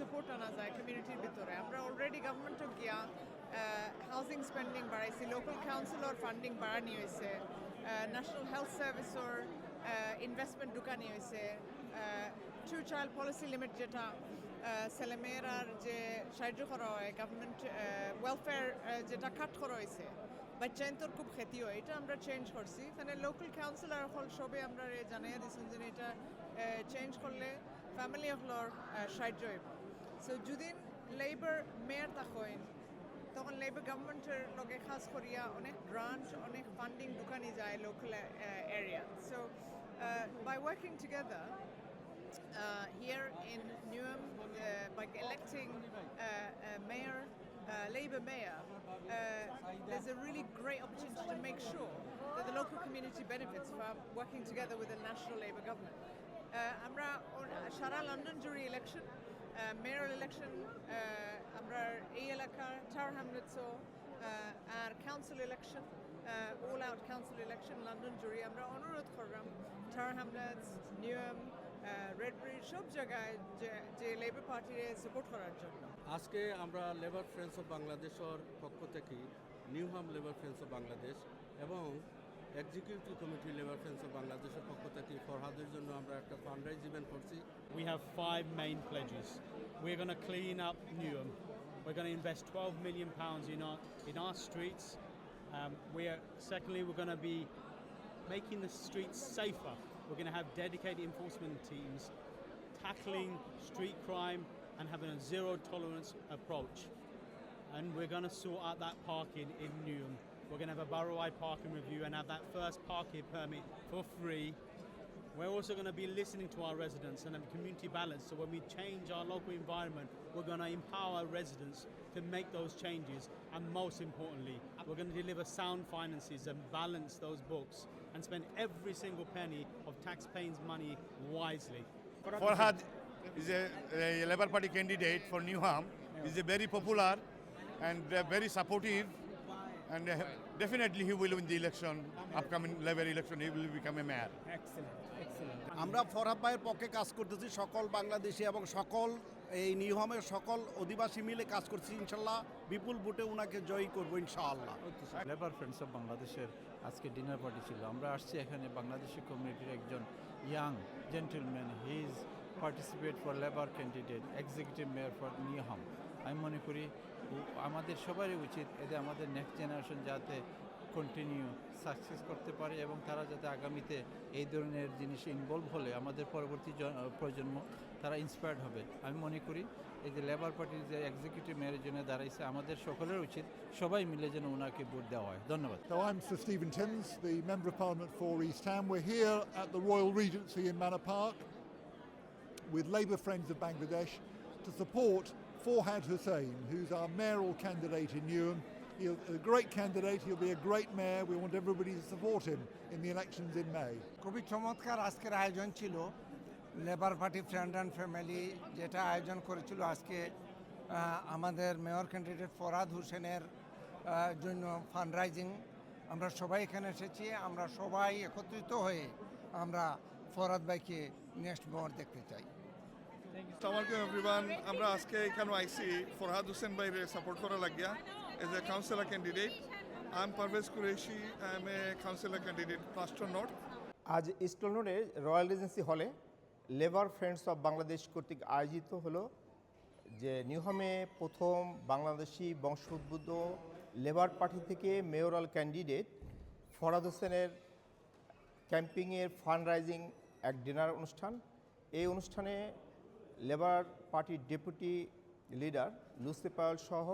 Support আনা যায় কমিউনিটির ভিতরে। আমরা অলরেডি গভর্নমেন্টও গিয়া হাউজিং স্পেন্ডিং বাড়াইছি লোকাল কাউন্সিলর ফান্ডিং বাড়ানি হয়েছে ন্যাশনাল হেলথ সার্ভিসর ইনভেস্টমেন্ট ঢুকানি হয়েছে টু চাইল্ড পলিসি লিমিট যেটা ছেলেমেয়েরার যে সাহায্য করা হয় গভর্নমেন্ট ওয়েলফেয়ার যেটা কাট করা হয়েছে বাচ্চাইন্তর খুব ক্ষতি হয়, এটা আমরা চেঞ্জ করছি। এখানে লোকাল কাউন্সিলর হল সবে আমরা রে জানাইয়া দিচ্ছেন যে এটা চেঞ্জ করলে ফ্যামিলি হলর সাহায্য হইব। সো যদিন লেবার মেয়র তাকইন তখন লেবার গভর্নমেন্টের লগে খাস করিয়া অনেক গ্রান্ট অনেক ফান্ডিং দোকানে যায় local area so by working together uh, here in Newham uh, by electing uh, a mayor, uh, Labour mayor, uh, there's a really great opportunity to make sure that the local community benefits from working together with the national Labour government. Uh, আমরা ওর- সারা London জুড়ে election election আমরা এই এলাকার Tower হ্যামলেটসও আর council election all out council election London জুড়ে আমরা অনুরোধ করলাম Tower Hamlets Newham Redbridge সব জায়গায় যে যে লেবার পার্টিরে সাপোর্ট করার জন্য। আজকে আমরা লেবার ফ্রেন্ডস অফ বাংলাদেশের পক্ষ থেকে Newham Labour Friends of Bangladesh এবং Executive committee Labour friends of বাংলাদেশের পক্ষ থেকে ফরহাদের জন্য আমরা একটা ফান্ডরাইজ ইভেন্ট করছি We have five main pledges. We're going to clean up Newham. We're going to invest 12 million pounds in our in our streets. Um, we're secondly we're going to be making the streets safer. We're going to have dedicated enforcement teams tackling street crime and having a zero tolerance approach. And we're going to sort out that parking in Newham. We're going to have a borough-wide parking review and have that first parking permit for free. We're also going to be listening to our residents and have community balance. So when we change our local environment, we're going to empower residents to make those changes. And most importantly, we're going to deliver sound finances and balance those books and spend every single penny of taxpayers' money wisely. Farhad is a, a Labour Party candidate for Newham. He's a very popular and uh, very supportive, and uh, definitely he will win the election, upcoming Labour election. He will become a mayor. আমরা ফরহাদ ভাইয়ের পক্ষে কাজ করতেছি সকল বাংলাদেশি এবং সকল এই নিয়মের সকল অধিবাসী মিলে কাজ করছি ইনশাল্লাহ বিপুল ভোটে ওনাকে জয়ী করব ইনশাআল্লাহ লেবার ফ্রেন্ডস অফ বাংলাদেশের আজকে ডিনার পার্টি ছিল আমরা আসছি এখানে বাংলাদেশি কমিউনিটির একজন young gentleman he is participate for Labour candidate executive mayor for Newham আমি মনে করি আমাদের সবারই উচিত এতে আমাদের নেক্সট জেনারেশন যাতে কন্টিনিউ সাকসেস করতে পারে এবং তারা যাতে আগামীতে এই ধরনের জিনিসে ইনভলভ হলে আমাদের পরবর্তী প্রজন্ম তারা ইন্সপায়ার্ড হবে। আমি মনে করি এই যে লেবার পার্টির যে এক্সিকিউটিভ মেয়রের জন্য দাঁড়াইছে আমাদের সকলের উচিত সবাই মিলে যেন ওনাকে ভোট দেওয়া হয়। ধন্যবাদ। So I'm Sir Stephen Timms, the Member of Parliament for East Ham. We're here at the Royal Regency in Manor Park with Labour Friends of Bangladesh to support Forhad Hussain, who's our mayoral candidate in Newham. He's a great candidate, he'll be a great mayor. We want everybody to support him in the elections in May. খুবই চমৎকার আজকের আয়োজন ছিল Labour Party Friend and Family যেটা আয়োজন করেছিল আজকে আমাদের মেয়র ক্যান্ডিডেট ফরাদ হোসেনের জন্য ফান্ডরাইজিং আমরা সবাই এখানে এসেছি আমরা সবাই একত্রিত হয়ে আমরা ফরাদ ভাইকে নেক্সট মেয়র দেখতে চাই সালামালাইকুম এভরিওয়ান আমরা আজকে এখানে আইসি। ফরহাদ হোসেন ভাইরে সাপোর্ট করা লাগিয়া। As a councillor candidate I am Parvez Qureshi I am a councillor candidate plaster north আজ ইস্ট লন্ডনের রয়্যাল রেজেন্সি হলে লেবার ফ্রেন্ডস অফ বাংলাদেশ কর্তৃক আয়োজিত হলো যে নিউহামে প্রথম বাংলাদেশি বংশোদ্ভূত লেবার পার্টি থেকে মেয়রাল ক্যান্ডিডেট ফরাদ হোসেনের ক্যাম্পিংয়ের ফান্ড রাইজিং এক ডিনার অনুষ্ঠান। এই অনুষ্ঠানে লেবার পার্টির ডেপুটি লিডার লুসি পায়ল সহ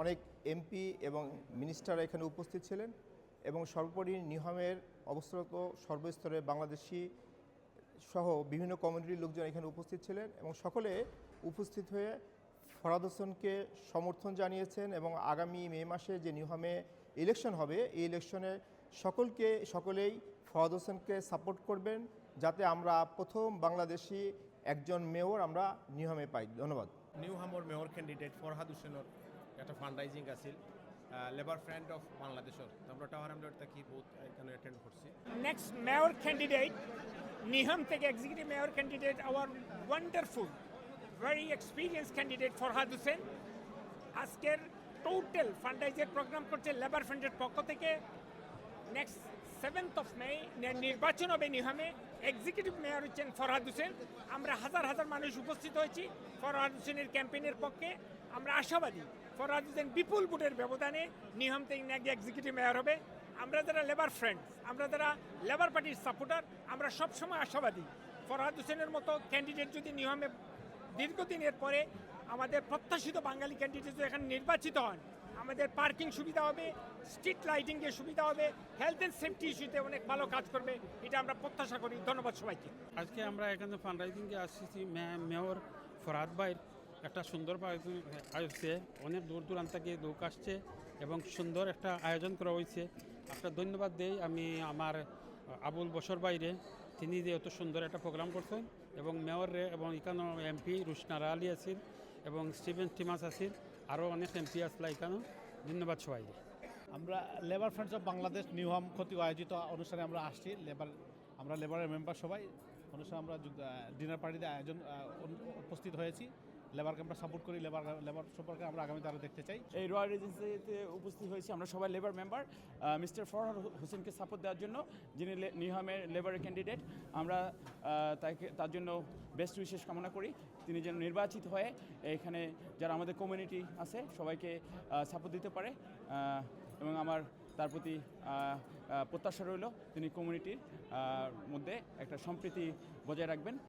অনেক এমপি এবং মিনিস্টার এখানে উপস্থিত ছিলেন এবং সর্বোপরি নিহমের অবস্থারত সর্বস্তরে বাংলাদেশি সহ বিভিন্ন কমিউনিটির লোকজন এখানে উপস্থিত ছিলেন এবং সকলে উপস্থিত হয়ে ফরাদ হোসেনকে সমর্থন জানিয়েছেন এবং আগামী মে মাসে যে নিউহামে ইলেকশন হবে, এই ইলেকশনে সকলকে, সকলেই ফরাদ হোসেনকে সাপোর্ট করবেন যাতে আমরা প্রথম বাংলাদেশি একজন মেয়র আমরা নিউহামে পাই। ধন্যবাদ। নিউ হামর মেয়র ক্যান্ডিডেট ফরহাদ হুসেনের একটা ফান্ড রাইজিং আছিল লেবার ফ্রেন্ড অফ বাংলাদেশের। আমরা টাওয়ার হামলেট থাকি বহুত এখানে অ্যাটেন্ড করছি। Next mayor candidate, Niham Tech executive mayor candidate, our wonderful very experienced candidate Farhad Hossain আজকের টোটাল ফান্ডাইজের প্রোগ্রাম করছে লেবার ফ্রেন্ডের পক্ষ থেকে। নেক্সট সেভেন্থ অফ মে নির্বাচন হবে নিহামে এক্সিকিউটিভ মেয়র হচ্ছেন ফরহাদ হোসেন। আমরা হাজার হাজার মানুষ উপস্থিত হয়েছি ফরহাদ হোসেনের ক্যাম্পেইনের পক্ষে। আমরা আশাবাদী ফরহাদ হোসেন বিপুল ভোটের ব্যবধানে নিহম নাকি এক্সিকিউটিভ মেয়র হবে। আমরা যারা লেবার ফ্রেন্ডস আমরা যারা লেবার পার্টির সাপোর্টার আমরা সবসময় আশাবাদী ফরহাদ হোসেনের মতো ক্যান্ডিডেট যদি নিহমে দীর্ঘদিনের পরে আমাদের প্রত্যাশিত বাঙালি ক্যান্ডিডেট যদি এখানে নির্বাচিত হন আমাদের পার্কিং সুবিধা হবে, স্ট্রিট লাইটিংয়ের সুবিধা হবে হেলথ অ্যান্ড সেফটি ইস্যুতে অনেক ভালো কাজ করবে, এটা আমরা প্রত্যাশা করি। ধন্যবাদ সবাইকে। আজকে আমরা এখানে ফান্ড রাইজিংয়ে আসছি মেয়র ফরাদ ভাইয়ের। একটা সুন্দর আসছে অনেক দূর দূরান্ত থেকে লোক আসছে এবং সুন্দর একটা আয়োজন করা হয়েছে। একটা ধন্যবাদ দেই, আমি আমার আবুল বসর বাইরে তিনি যে এত সুন্দর একটা প্রোগ্রাম করছেন এবং মেয়রে এবং এখানে এমপি রুশনারা আলী আছিল এবং স্টিভেন টিমাস আছিল আরও অনেক এমপি আসলে এখানে ধন্যবাদ সবাই আমরা Labour Friends of Bangladesh Newham ক্ষতি আয়োজিত অনুষ্ঠানে আমরা আসছি। লেবার আমরা লেবারের মেম্বার সবাই। অনুষ্ঠানে আমরা ডিনার পার্টিতে আয়োজন উপস্থিত হয়েছি। লেবারকে আমরা সাপোর্ট করি লেবার লেবার সম্পর্কে আমরা আগামীতে আরও দেখতে চাই। এই রয়্যাল এজেন্সিতে উপস্থিত হয়েছি আমরা সবাই লেবার মেম্বার মিস্টার ফরহাদ হোসেনকে সাপোর্ট দেওয়ার জন্য, যিনি নিহামের লেবারের ক্যান্ডিডেট আমরা তাকে, তার জন্য বেস্ট উইশেস কামনা করি। তিনি যেন নির্বাচিত হয়ে এখানে যারা আমাদের কমিউনিটি আছে, সবাইকে সাপোর্ট দিতে পারে। এবং আমার, তার প্রতি প্রত্যাশা রইল। তিনি কমিউনিটির মধ্যে একটা সম্প্রীতি বজায় রাখবেন।